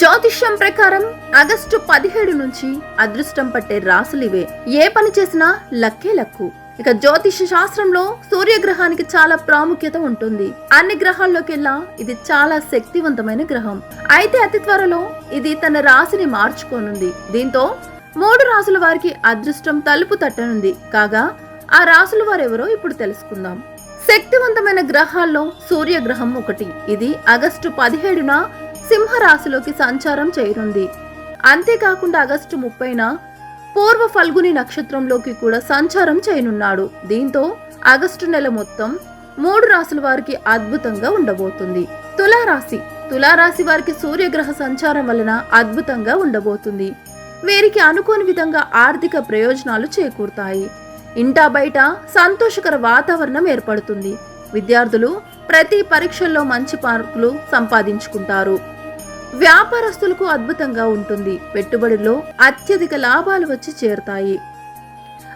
జ్యోతిష్యం ప్రకారం ఆగస్టు పదిహేడు నుంచి అదృష్టం పట్టే రాసులివే. ఇవే ఏ పని చేసినా లక్కే లక్కు. ఇక జ్యోతిష శాస్త్రంలో సూర్యగ్రహానికి చాలా ప్రాముఖ్యత ఉంటుంది. అన్ని గ్రహాల్లోకెల్లా ఇది చాలా శక్తివంతమైన గ్రహం. అయితే అతి త్వరలో ఇది తన రాశిని మార్చుకోనుంది. దీంతో మూడు రాసుల వారికి అదృష్టం తలుపు తట్టనుంది. కాగా ఆ రాసుల వారెవరో ఇప్పుడు తెలుసుకుందాం. శక్తివంతమైన గ్రహాల్లో సూర్యగ్రహం ఒకటి. ఇది ఆగస్టు పదిహేడున సింహరాశిలోకి సంచారం చేయనుంది అంతేకాకుండా ఆగస్టు ముప్పైన పూర్వ ఫల్గుని నక్షత్రంలోకి కూడా సంచారం చేయనున్నాడు. దీంతో ఆగస్టు నెల మొత్తం మూడు రాశుల వారికి అద్భుతంగా ఉండబోతుంది. తులారాశి. తులారాశి వారికి సూర్యగ్రహ సంచారం వలన అద్భుతంగా ఉండబోతుంది. వీరికి అనుకోని విధంగా ఆర్థిక ప్రయోజనాలు చేకూరుతాయి. ఇంటా బయట సంతోషకర వాతావరణం ఏర్పడుతుంది. విద్యార్థులు ప్రతి పరీక్షల్లో మంచి మార్కులు సంపాదించుకుంటారు. వ్యాపారస్తులకు అద్భుతంగా ఉంటుంది. పెట్టుబడుల్లో అత్యధిక లాభాలు వచ్చి చేరుతాయి.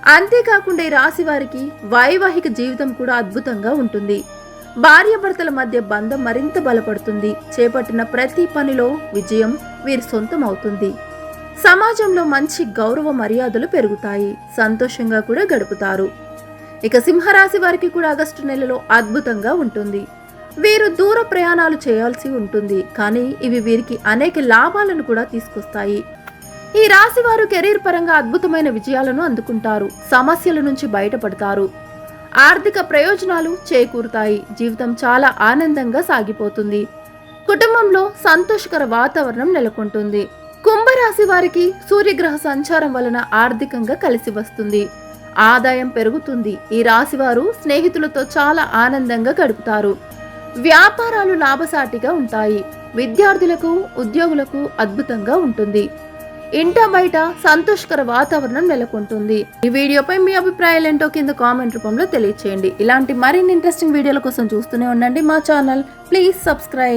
అంతేకాకుండా ఈ రాశి వారికి వైవాహిక జీవితం కూడా అద్భుతంగా ఉంటుంది. భార్యాభర్తల మధ్య బంధం మరింత బలపడుతుంది. చేపట్టిన ప్రతి పనిలో విజయం వీరి సొంతం అవుతుంది సమాజంలో మంచి గౌరవ మర్యాదలు పెరుగుతాయి. సంతోషంగా కూడా గడుపుతారు. ఇక సింహరాశి వారికి కూడా ఆగస్టు నెలలో అద్భుతంగా ఉంటుంది. వీరు దూర ప్రయాణాలు చేయాల్సి ఉంటుంది. కానీ ఇవి వీరికి అనేక లాభాలను కూడా తీసుకొస్తాయి. ఈ రాశి వారు కెరీర్ పరంగా అద్భుతమైన విజయాలను అందుకుంటారు. సమస్యల నుంచి బయటపడతారు. ఆర్థిక ప్రయోజనాలు చేకూరుతాయి. జీవితం చాలా ఆనందంగా సాగిపోతుంది. కుటుంబంలో సంతోషకర వాతావరణం నెలకొంటుంది. కుంభరాశి వారికి సూర్యగ్రహ సంచారం వలన ఆర్థికంగా కలిసి వస్తుంది. ఆదాయం పెరుగుతుంది. ఈ రాశి వారు స్నేహితులతో చాలా ఆనందంగా గడుపుతారు. వ్యాపారాలు లాభసాటిగా ఉంటాయి. విద్యార్థులకు ఉద్యోగులకు అద్భుతంగా ఉంటుంది. ఇంట బయట సంతోషకర వాతావరణం నెలకొంటుంది. ఈ వీడియోపై మీ అభిప్రాయాలు ఏంటో కింద కామెంట్ రూపంలో తెలియచేయండి. ఇలాంటి మరిన్ని ఇంట్రెస్టింగ్ వీడియోల కోసం చూస్తూనే ఉండండి మా ఛానల్. Please subscribe.